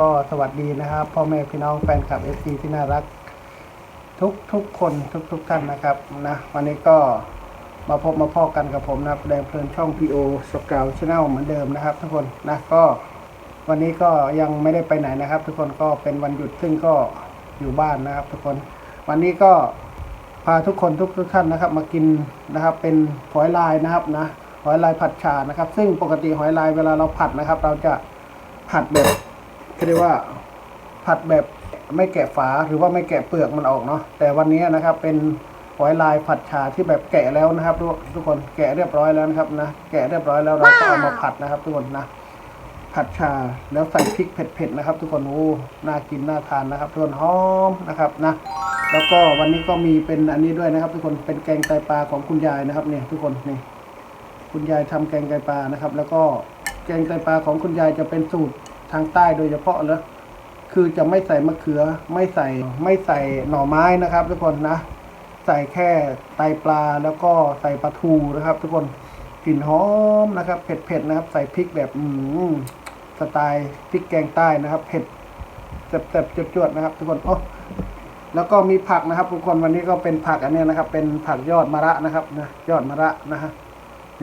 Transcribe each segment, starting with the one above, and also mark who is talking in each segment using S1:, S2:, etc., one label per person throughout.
S1: ก็สวัสดีนะครับ พ่อแม่พี่น้องแฟนคลับเอฟซีที่น่ารัก ทุกทุกคนทุกทุกท่านนะครับนะวันนี้ก็มาพบมาพ่อกันกับผมนะครับแดงเพลินช่องพีโอสกาวชาแนลเหมือนเดิมนะครับ ทุกคนนะก็วันนี้ก็ยังไม่ได้ไปไหนนะครับ ทุกคนก็เป็นวันหยุดซึ่งก็อยู่บ้านนะครับ ทุกคนวันนี้ก็พาทุกคนทุกทุกท่านนะครับ มากินนะครับ เป็นหอยลายนะครับนะหอยลายผัดชานะครับ ซึ่งปกติหอยลายเวลาเราผัดนะครับ เราจะผัดแบบ เรียกว่าผัดแบบไม่แกะฝาหรือว่าไม่แกะเปลือกมันออกเนาะแต่วันนี้นะครับเป็นหอยลายผัดชาที่แบบแกะแล้วนะครับทุกทุกคนแกะเรียบร้อยแล้วนะครับนะแกะเรียบร้อยแล้วเราก็เอามาผัดนะครับ ทุกคนนะผัดชาแล้วใส่พริกเผ็ดๆนะครับ ทุกคนโอ้น่ากินน่าทานนะครับทุกคนหอมนะครับนะ แล้วก็วันนี้ก็มีเป็นอันนี้ด้วยนะครับ ทุกคนเป็นแกงไตปลาของคุณยายนะครับเนี่ยทุกคนนี่คุณยายทำแกงไตปลานะครับ แล้วก็แกงไตปลาของคุณยายจะเป็นสูตร ทางใต้โดยเฉพาะเลยคือจะไม่ใส่มะเขือไม่ใส่ไม่ใส่หน่อไม้นะครับ ทุกคนนะ ใส่แค่ไตปลาแล้วก็ใส่ปลาทูนะครับ ทุกคนกลิ่นหอมนะครับเผ็ดๆนะครับ ใส่พริกแบบอืมสไตล์พริกแกงใต้นะครับเผ็ดแซ่บๆจวดๆนะครับ ทุกคนโอ้แล้วก็มีผักนะครับ ทุกคนวันนี้ก็เป็นผักอันนี้นะครับ เป็นผักยอดมะระนะครับนะยอดมะระนะฮะ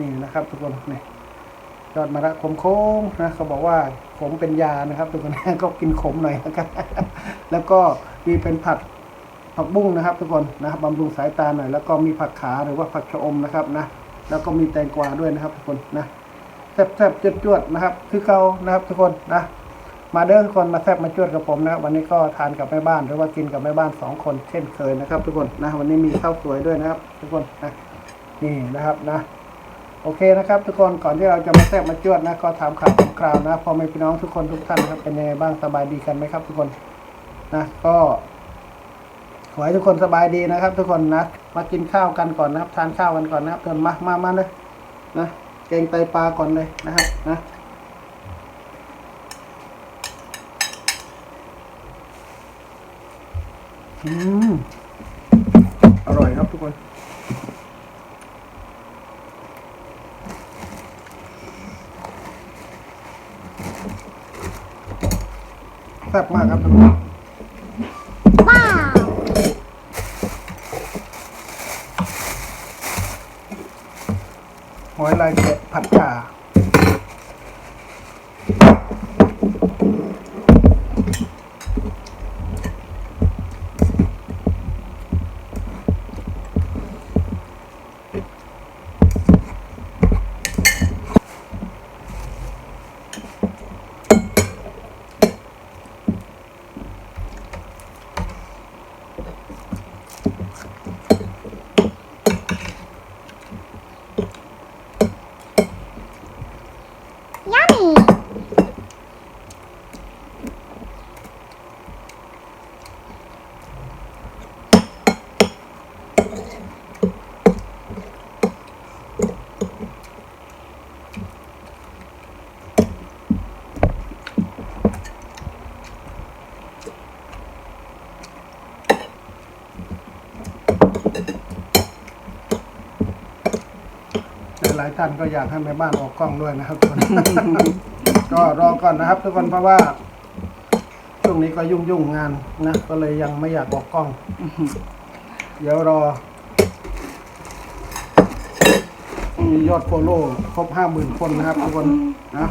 S1: นี่นะครับ ทุกคนนี่ ยอดมะระขมๆนะเขาบอกว่าขมเป็นยานะครับทุกคนก็กินขมหน่อยนะครับแล้วก็มีเป็นผัดผักบุ้งนะครับ ทุกคนนะครับบำรุงสายตาหน่อยแล้วก็มีผักขาหรือว่าผักชะอมนะครับนะแล้วก็มีแตงกวาด้วยนะครับ ทุกคนนะแซ่บๆจวดๆนะครับ คือเขานะครับ ทุกคนนะมาเด้อทุกคนมาแซ่บมาจวดกับผมนะครับวันนี้ก็ทานกับแม่บ้านหรือว่ากินกับแม่บ้านสองคนเช่นเคยนะครับ ทุกคนนะวันนี้มีข้าวสวยด้วยนะครับ ทุกคนนะนี่นะครับนะ โอเคนะครับ ทุกคนก่อนที่เราจะมาแทรกมาจวดนะก็ถามข่าวคราวนะพ่อแม่พี่น้องทุกคนทุกท่านครับเป็นยังไงบ้างสบายดีกันไหมครับ ทุกคนนะก็ขอให้ทุกคนสบายดีนะครับ ทุกคนนะมากินข้าวกันก่อนนะครับ ทานข้าวกันก่อนนะครับทุกคนมามามาเลยนะแกงไตปลาก่อนเลยนะครับนะอืมอร่อยครับทุกคน แซ่บมากครับทุกคน
S2: ว้าว
S1: หอยลายแกะผัดชา ท่านก็อยากให้แม่บ้านออกกล้องด้วยนะครับทุกคน ก็รอก่อนนะครับ ทุกคนเพราะว่าช่วงนี้ก็ยุ่งยุ่งๆงานนะก็เลยยังไม่อยากออกกล้อง เดี๋ยวรอมียอดโฟโล่ครบห้าหมื่นคนนะครับ ทุกคนนะ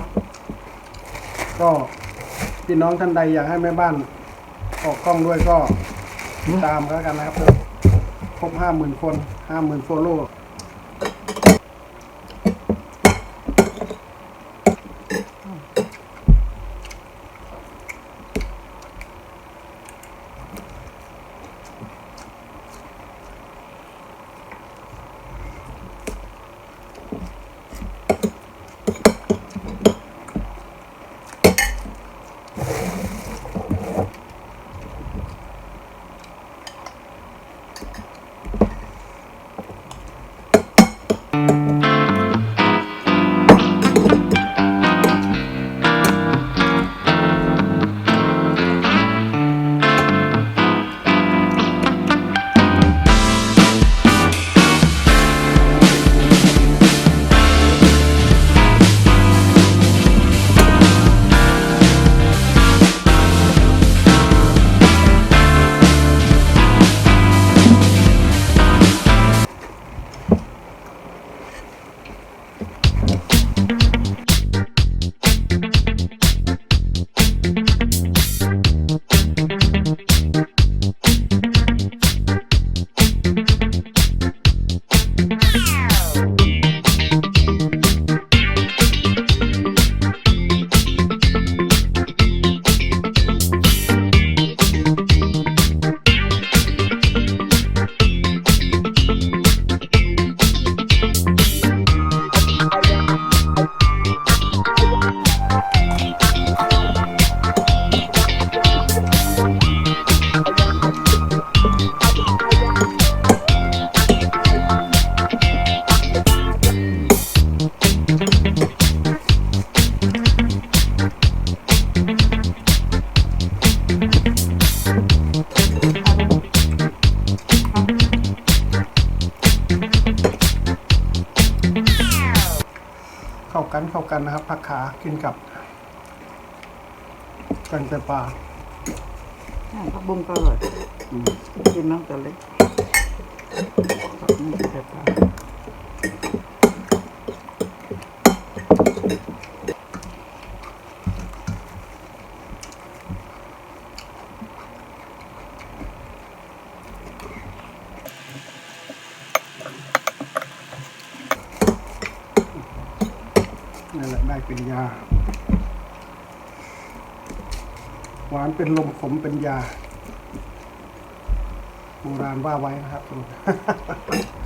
S1: ก็พี่น้องท่านใดอยากให้แม่บ้าน ออกกล้องด้วยก็ ตามแล้วกันนะครับครบห้าหมื่นคนห้าหมื่นโฟโล่ Thank you. เข้ากันเข้ากันนะครับผักขากินกับ กันไตปลา
S3: อ่าผักบุ้งก็อร่อยอืมกินน้ำแต่เล็กผักบุ้งใส่ปลา
S1: นั่นแหละ ได้เป็นยา หวานเป็นลมขมเป็นยาโบราณว่าไว้นะครับทุกคน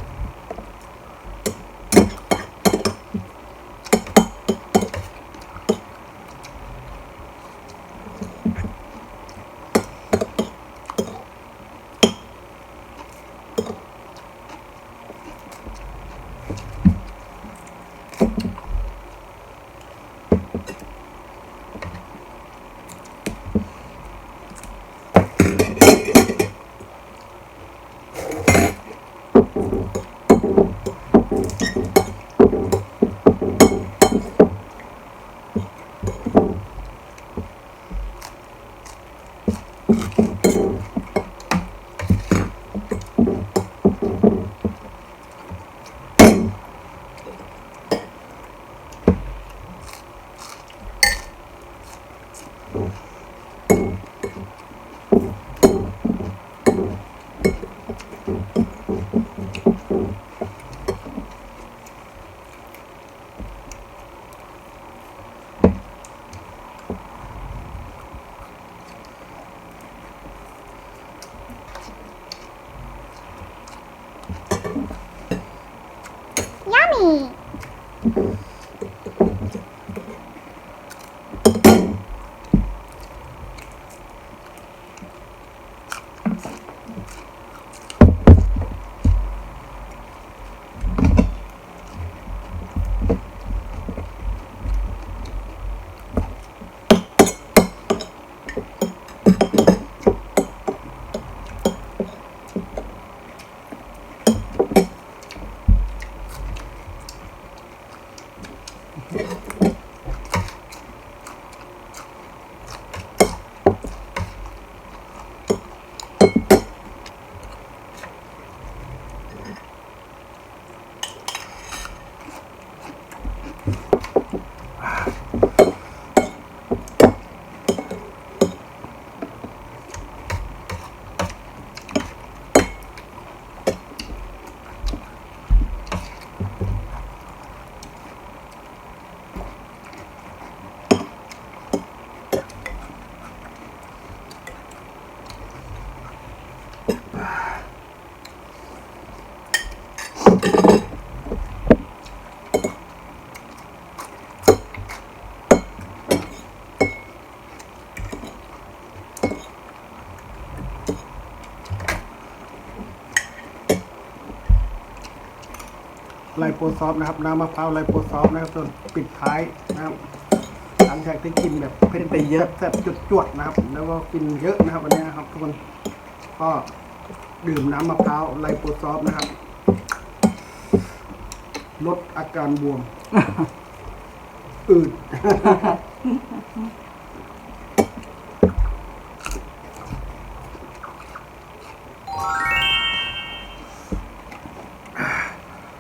S1: ไล โปซอฟนะครับน้ำมะพร้าวไลโปซอฟนะครับจนปิดท้ายนะครับ หลังจากที่กินแบบเผ็ดไปเยอะแซ่บจวดๆนะครับ แล้วก็กินเยอะนะครับวันนี้นะครับทุกคนก็ดื่มน้ำมะพร้าวไลโปซอฟนะครับลดอาการบวม อืด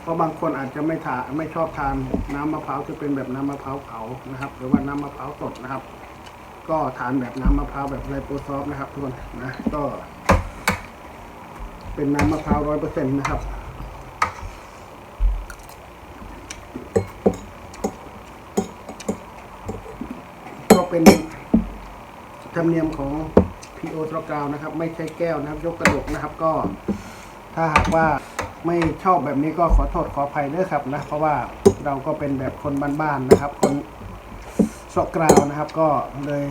S1: ราะบางคนอาจจะไม่ทานไม่ชอบทานน้ำมะพร้าวที่เป็นแบบน้ำมะพร้าวเผานะครับ หรือว่าน้ำมะพร้าวสดนะครับ ก็ทานแบบน้ำมะพร้าวแบบไลโปซอฟนะครับทุกคนนะก็ เป็นน้ำมะพร้าวร้อยเปอร์เซ็นต์นะครับก็เป็นธรรมเนียมของพีโอตรกาวนะครับ ไม่ใช่แก้วนะครับ ยกกระดกนะครับ ก็ถ้าหากว่า ไม่ชอบแบบนี้ก็ขอโทษขออภัยด้วยครับนะ เพราะว่าเราก็เป็นแบบคนบ้านๆนะครับ คนสกราวนะครับ ก็เลย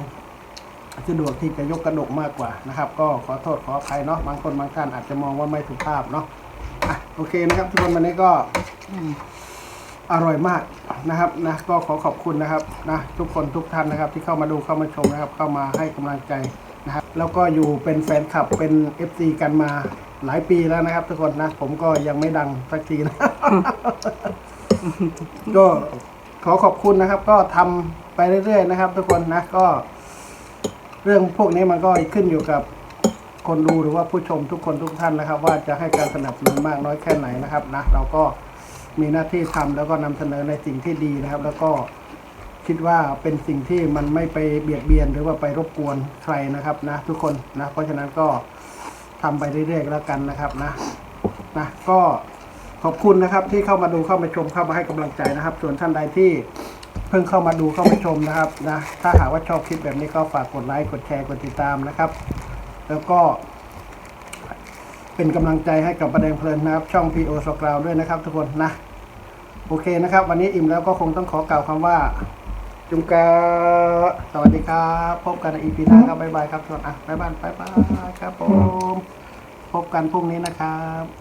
S1: สะดวกที่จะยกกระดกมากกว่านะครับ ก็ขอโทษขออภัยเนาะบางคนบางท่านอาจจะมองว่าไม่ถูกภาพเนาะอะโอเคนะครับ ทุกคนวันนี้ก็อร่อยมากนะครับนะก็ขอขอบคุณนะครับนะทุกคนทุกท่านนะครับ ที่เข้ามาดูเข้ามาชมนะครับ เข้ามาให้กำลังใจนะครับ แล้วก็อยู่เป็นแฟนคลับเป็น FC กันมา หลายปีแล้วนะครับ ทุกคนนะ ผมก็ยังไม่ดังสักทีนะ ก็ขอขอบคุณนะครับ ก็ทำไปเรื่อยๆนะครับ ทุกคนนะก็ เรื่องพวกนี้มันก็ขึ้นอยู่กับคนดูหรือว่าผู้ชมทุกคนทุกท่านนะครับ ว่าจะให้การสนับสนุนมากน้อยแค่ไหนนะครับนะเราก็มีหน้าที่ทำแล้วก็นำเสนอในสิ่งที่ดีนะครับ แล้วก็คิดว่าเป็นสิ่งที่มันไม่ไปเบียดเบียนหรือว่าไปรบกวนใครนะครับนะ ทุกคนนะ เพราะฉะนั้นก็ ทำไปเรื่อยๆแล้วกันนะครับนะนะก็ขอบคุณนะครับที่เข้ามาดูเข้ามาชมเข้ามาให้กำลังใจนะครับ ส่วนท่านใดที่เพิ่งเข้ามาดูเข้ามาชมนะครับนะถ้าหากว่าชอบคลิปแบบนี้ก็ฝากกดไลค์กดแชร์กดติดตามนะครับ แล้วก็ เป็นกำลังใจให้กับประเด็นเพลินนะครับ ช่อง PO สกราวด้วยนะครับ ทุกคนนะโอเคนะครับ วันนี้อิ่มแล้วก็คงต้องขอกล่าวคำว่า จุงกาสวัสดีครับ พบกันในอีพีหน้าครับบ๊ายบายครับทุกคนอะบ๊ายบายบ๊ายบายครับผม พบกันพรุ่งนี้นะครับ